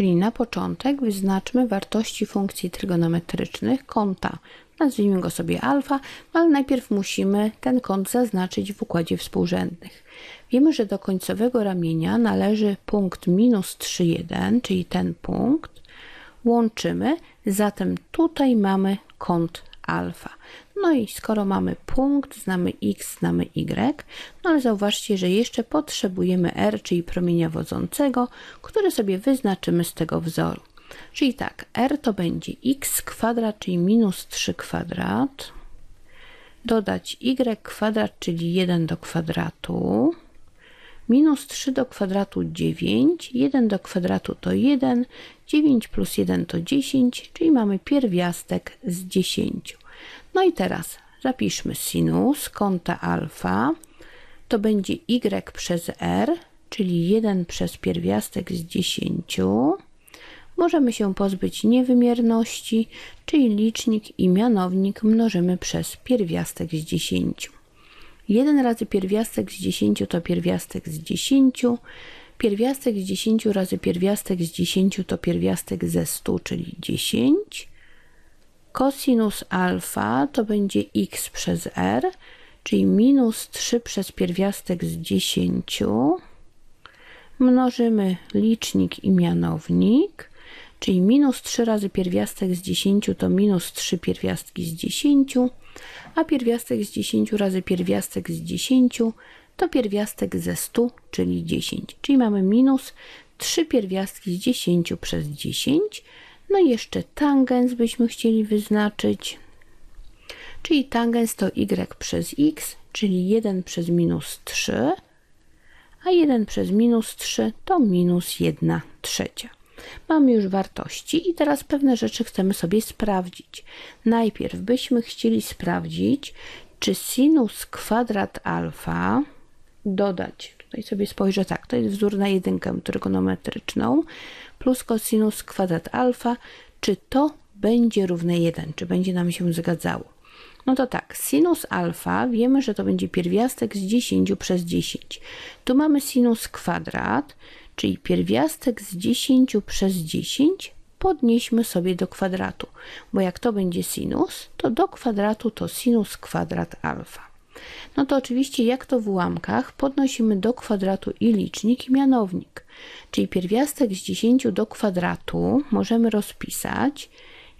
Czyli na początek wyznaczmy wartości funkcji trygonometrycznych kąta. Nazwijmy go sobie alfa, ale najpierw musimy ten kąt zaznaczyć w układzie współrzędnych. Wiemy, że do końcowego ramienia należy punkt minus 3,1, czyli ten punkt. Łączymy, zatem tutaj mamy kąt alfa. No i skoro mamy punkt, znamy x, znamy y, no ale zauważcie, że jeszcze potrzebujemy r, czyli promienia wodzącego, który sobie wyznaczymy z tego wzoru. Czyli tak, r to będzie x kwadrat, czyli minus 3 kwadrat, dodać y kwadrat, czyli 1 do kwadratu, minus 3 do kwadratu 9, 1 do kwadratu to 1, 9 plus 1 to 10, czyli mamy pierwiastek z 10. No i teraz zapiszmy sinus kąta alfa, to będzie y przez r, czyli 1 przez pierwiastek z 10. Możemy się pozbyć niewymierności, czyli licznik i mianownik mnożymy przez pierwiastek z 10. 1 razy pierwiastek z 10 to pierwiastek z 10. Pierwiastek z 10 razy pierwiastek z 10 to pierwiastek ze 100, czyli 10. Kosinus alfa to będzie x przez r, czyli minus 3 przez pierwiastek z 10. Mnożymy licznik i mianownik, czyli minus 3 razy pierwiastek z 10 to minus 3 pierwiastki z 10 a pierwiastek z 10 razy pierwiastek z 10 to pierwiastek ze 100, czyli 10. Czyli mamy minus 3 pierwiastki z 10 przez 10. No i jeszcze tangens byśmy chcieli wyznaczyć. Czyli tangens to y przez x, czyli 1 przez minus 3, a 1 przez minus 3 to minus 1 trzecia. Mamy już wartości i teraz pewne rzeczy chcemy sobie sprawdzić. Najpierw byśmy chcieli sprawdzić, czy sinus kwadrat alfa dodać, tutaj sobie spojrzę tak, to jest wzór na jedynkę trygonometryczną, plus cosinus kwadrat alfa, czy to będzie równe 1, czy będzie nam się zgadzało. No to tak, sinus alfa wiemy, że to będzie pierwiastek z 10 przez 10. Tu mamy sinus kwadrat, czyli pierwiastek z 10 przez 10 podnieśmy sobie do kwadratu, bo jak to będzie sinus, to do kwadratu to sinus kwadrat alfa. No to oczywiście jak to w ułamkach podnosimy do kwadratu i licznik i mianownik, czyli pierwiastek z 10 do kwadratu możemy rozpisać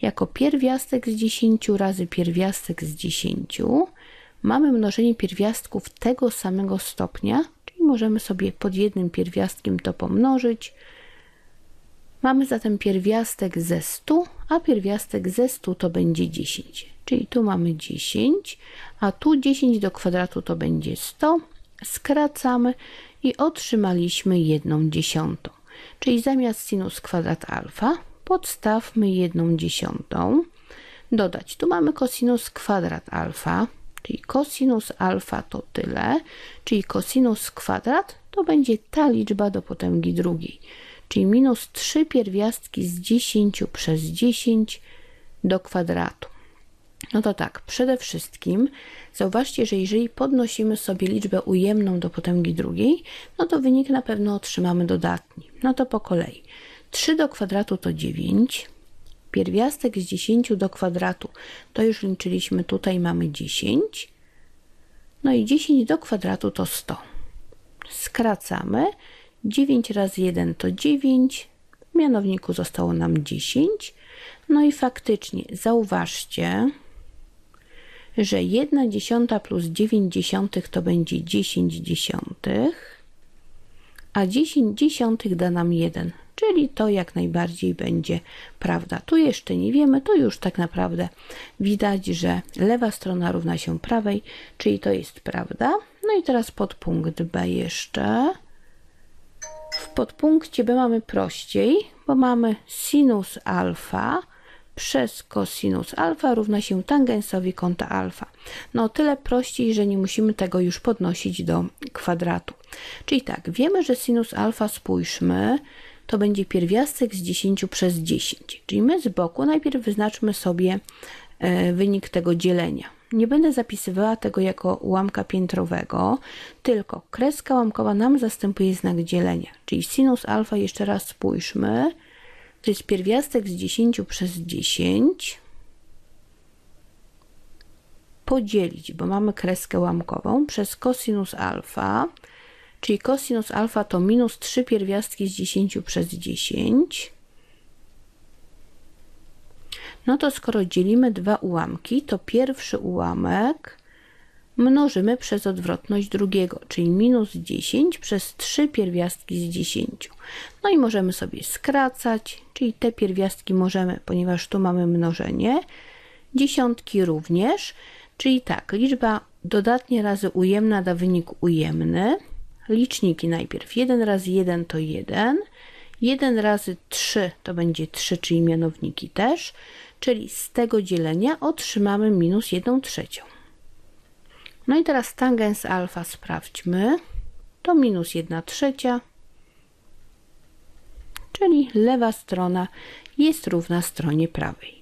jako pierwiastek z 10 razy pierwiastek z 10. Mamy mnożenie pierwiastków tego samego stopnia, i możemy sobie pod jednym pierwiastkiem to pomnożyć. Mamy zatem pierwiastek ze 100, a pierwiastek ze 100 to będzie 10. Czyli tu mamy 10, a tu 10 do kwadratu to będzie 100. Skracamy i otrzymaliśmy 1 dziesiątą. Czyli zamiast sinus kwadrat alfa podstawmy 1 dziesiątą. Dodać, tu mamy kosinus kwadrat alfa, czyli cosinus alfa to tyle, czyli cosinus kwadrat to będzie ta liczba do potęgi drugiej, czyli minus 3 pierwiastki z 10 przez 10 do kwadratu. No to tak, przede wszystkim zauważcie, że jeżeli podnosimy sobie liczbę ujemną do potęgi drugiej, no to wynik na pewno otrzymamy dodatni. No to po kolei. 3 do kwadratu to 9, Pierwiastek z 10 do kwadratu, to już liczyliśmy, tutaj mamy 10. No i 10 do kwadratu to 100. Skracamy. 9 razy 1 to 9. W mianowniku zostało nam 10. No i faktycznie zauważcie, że 1 dziesiąta plus 9 dziesiątych to będzie 10 dziesiątych, a 10 dziesiątych da nam 1 czyli to jak najbardziej będzie prawda. Tu jeszcze nie wiemy, to już tak naprawdę widać, że lewa strona równa się prawej, czyli to jest prawda. No i teraz podpunkt B jeszcze. Podpunkcie B mamy prościej, bo mamy sinus alfa przez cosinus alfa równa się tangensowi kąta alfa. No tyle prościej, że nie musimy tego już podnosić do kwadratu. Czyli tak, wiemy, że sinus alfa, spójrzmy, to będzie pierwiastek z 10 przez 10. Czyli my z boku najpierw wyznaczmy sobie e, wynik tego dzielenia. Nie będę zapisywała tego jako ułamka piętrowego, tylko kreska łamkowa nam zastępuje znak dzielenia. Czyli sinus alfa, jeszcze raz spójrzmy, to jest pierwiastek z 10 przez 10 podzielić, bo mamy kreskę łamkową, przez cosinus alfa, czyli cosinus alfa to minus 3 pierwiastki z 10 przez 10. No to skoro dzielimy dwa ułamki, to pierwszy ułamek mnożymy przez odwrotność drugiego, czyli minus 10 przez 3 pierwiastki z 10. No i możemy sobie skracać, czyli te pierwiastki możemy, ponieważ tu mamy mnożenie, dziesiątki również, czyli tak, liczba dodatnie razy ujemna da wynik ujemny. Liczniki najpierw 1 razy 1 to 1, 1 razy 3 to będzie 3, czyli mianowniki też, czyli z tego dzielenia otrzymamy minus 1 trzecią. No i teraz tangens alfa sprawdźmy. To minus 1 trzecia, czyli lewa strona jest równa stronie prawej.